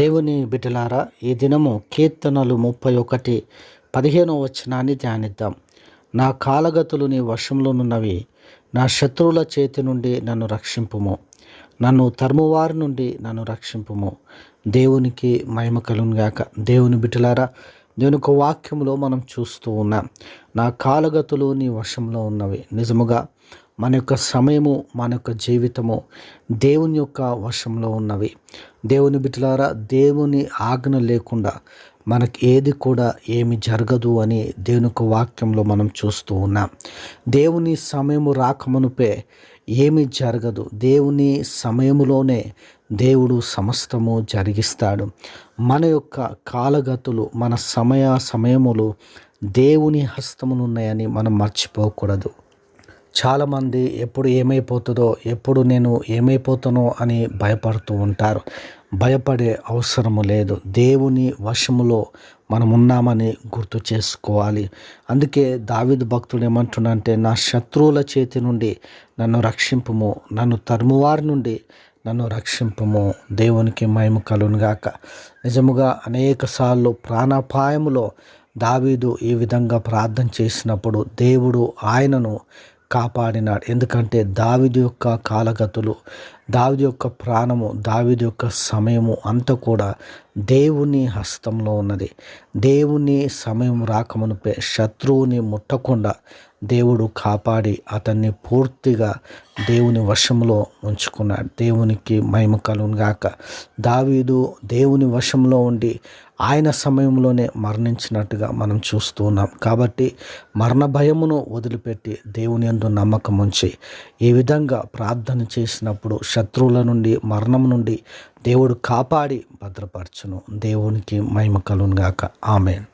దేవుని బిడ్డలారా ఈ దినము కీర్తనలు ముప్పై ఒకటి పదిహేనో వచనాన్ని ధ్యానిద్దాం. నా కాలగతులు నీ వశంలోనున్నవి నా శత్రువుల చేతి నుండి నన్ను రక్షింపుము. నన్ను తరుమువారి నుండి నన్ను రక్షింపుము. దేవునికి మహిమ కలుగాక దేవుని బిడ్డలారా దేవుని ఒక వాక్యంలో మనం చూస్తూ ఉన్నాం నా కాలగతులు నీ వశంలో ఉన్నవి. నిజముగా మన యొక్క సమయము మన యొక్క జీవితము దేవుని యొక్క వశంలో ఉన్నవి. దేవుని బిడ్డలారా దేవుని ఆజ్ఞ లేకుండా మనకి ఏది కూడా ఏమి జరగదు అని దేవుని యొక్క వాక్యంలో మనం చూస్తూ ఉన్నాం. దేవుని సమయము రాకమునుపే ఏమి జరగదు. దేవుని సమయములోనే దేవుడు సమస్తము జరిగిస్తాడు. మన యొక్క కాలగతులు మన సమయ సమయములు దేవుని హస్తమునున్నాయని మనం మర్చిపోకూడదు. చాలామంది ఎప్పుడు ఏమైపోతుందో ఎప్పుడు నేను ఏమైపోతానో అని భయపడుతూ ఉంటారు. భయపడే అవసరము లేదు. దేవుని వశములో మనం ఉన్నామని గుర్తు చేసుకోవాలి. అందుకే దావిద్ భక్తుడు ఏమంటున్నంటే నా శత్రువుల చేతి నుండి నన్ను రక్షింపుము నన్ను తరుమువారి నుండి నన్ను రక్షింపము. దేవునికి మహిమ కలునుగాక నిజముగా అనేక సార్లు ప్రాణాపాయములో దావీదు ఈ విధంగా ప్రార్థన చేసినప్పుడు దేవుడు ఆయనను కాపాడినాడు. ఎందుకంటే దావిది యొక్క కాలగతులు దావిది యొక్క ప్రాణము దావిది యొక్క సమయము అంతా కూడా దేవుని హస్తంలో ఉన్నది. దేవుని సమయం రాకమునిపే శత్రువుని ముట్టకుండా దేవుడు కాపాడి అతన్ని పూర్తిగా దేవుని వశంలో ఉంచుకున్నాడు. దేవునికి మహిమ కలుగుగాక దావీదు దేవుని వశంలో ఉండి ఆయన సమయంలోనే మరణించినట్టుగా మనం చూస్తూ ఉన్నాం. కాబట్టి మరణ భయమును వదిలిపెట్టి దేవుని ఎందు నమ్మకం ఉంచి ఈ విధంగా ప్రార్థన చేసినప్పుడు శత్రువుల నుండి మరణం నుండి దేవుడు కాపాడి భద్రపరచును. దేవునికి మహిమ కలుగునుగాక. ఆమెన్.